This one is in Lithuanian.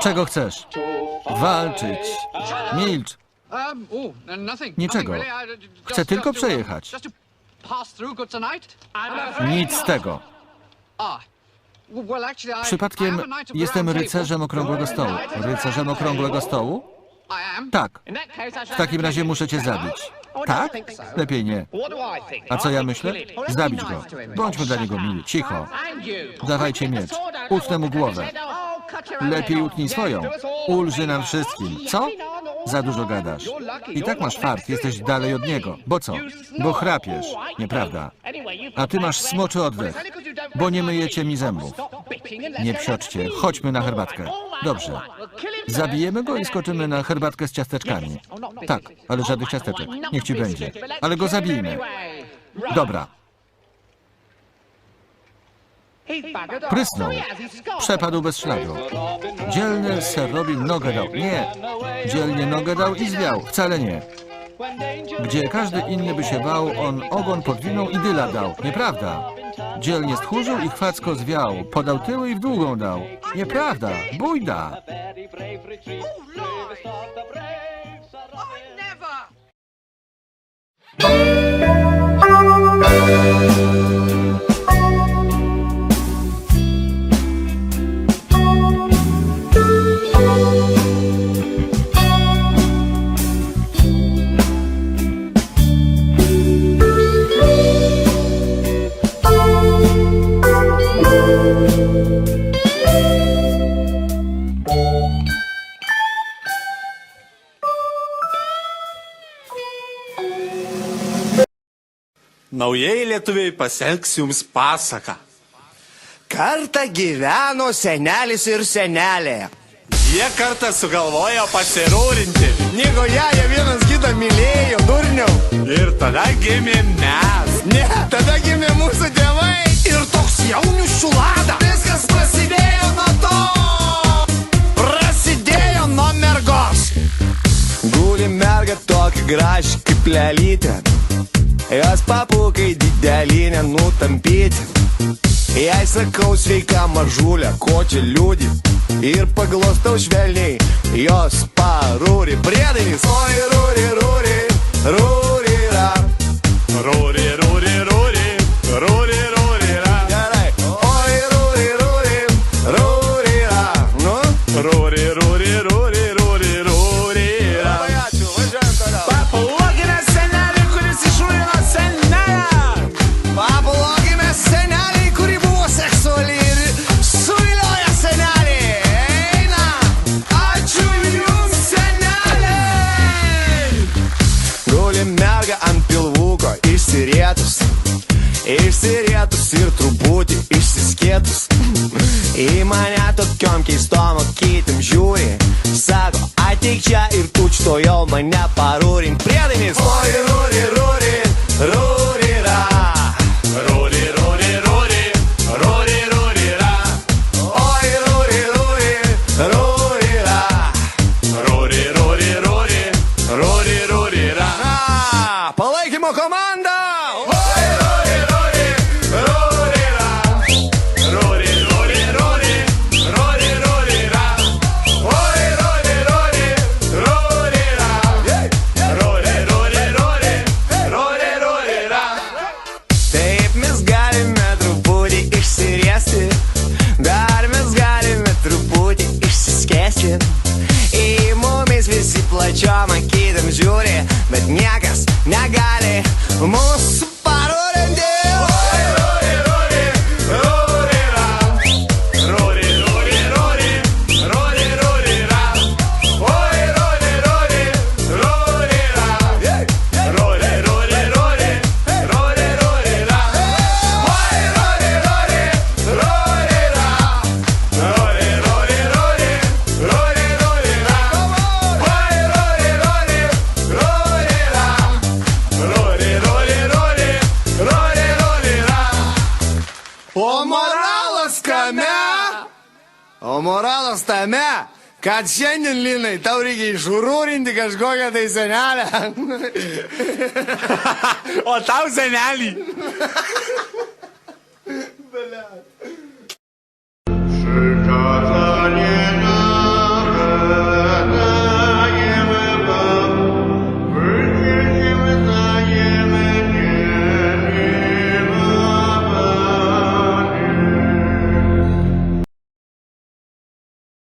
Czego chcesz? Walczyć. Milcz. Niczego. Chcę tylko przejechać. Nic z tego. Przypadkiem jestem rycerzem okrągłego stołu. Rycerzem okrągłego stołu? Tak. W takim razie muszę cię zabić. Tak? Lepiej nie. A co ja myślę? Zabić go. Bądźmy dla niego mili. Cicho. Dawajcie miecz. Utnę mu głowę. Lepiej utnij swoją. Ulży nam wszystkim. Co? Za dużo gadasz. I tak masz fart, jesteś dalej od niego. Bo co? Bo chrapiesz. Nieprawda. A ty masz smoczy oddech, bo nie myjecie mi zębów. Nie psioczcie. Chodźmy na herbatkę. Dobrze. Zabijemy go i skoczymy na herbatkę z ciasteczkami. Tak, ale żadnych ciasteczek. Niech ci będzie. Ale go zabijmy. Dobra. Prysnął. Przepadł bez śladu. Dzielny ser Robin nogę dał. Nie. Dzielnie nogę dał i zwiał. Wcale nie. Gdzie każdy inny by się bał, on ogon podwinął i dyla dał. Nieprawda. Dzielnie stchórzył i chwacko zwiał. Podał tyły i w długą dał. Nieprawda. Bójda. Naujieji lietuviai pasielgs jums pasaką. Kartą gyveno senelis ir senelė. Jie kartą sugalvojo pasirūrinti. Nygoje jie vienas kitą mylėjo, durniau. Ir tada gimė mes. Ne, tada gimė mūsų tėvai. Ir toks jaunių šulada. Viskas prasidėjo nuo to. Prasidėjo nuo mergos. Guli merga tokia graži kaip lelytė. Jos papukai didelį nenutampyti. Jei sakau sveika mažulė, ko čia liūdį Ir paglostau švelniai jos parūri Priedainis Oi, rūri, rūri, Rūri, Išsirietus ir truputį išsiskėtus Į mane tokiom keistom akytim žiūri Sako, ateik čia ir tučto jau mane parūrink Priedainis Oi, rūri, rūri, rūri, ra Rūri, rūri, rūri, rūri, rūri, ra. Oi, rūri, rūri, rūri, ra Rūri, rūri, rūri, rūri, rūri, ra. Palaikymo komanda! More O moralas tame, kad šiandien, Linai, tau reikia išrūrinti kažkokią tai senelę. O tau senelį. Bele.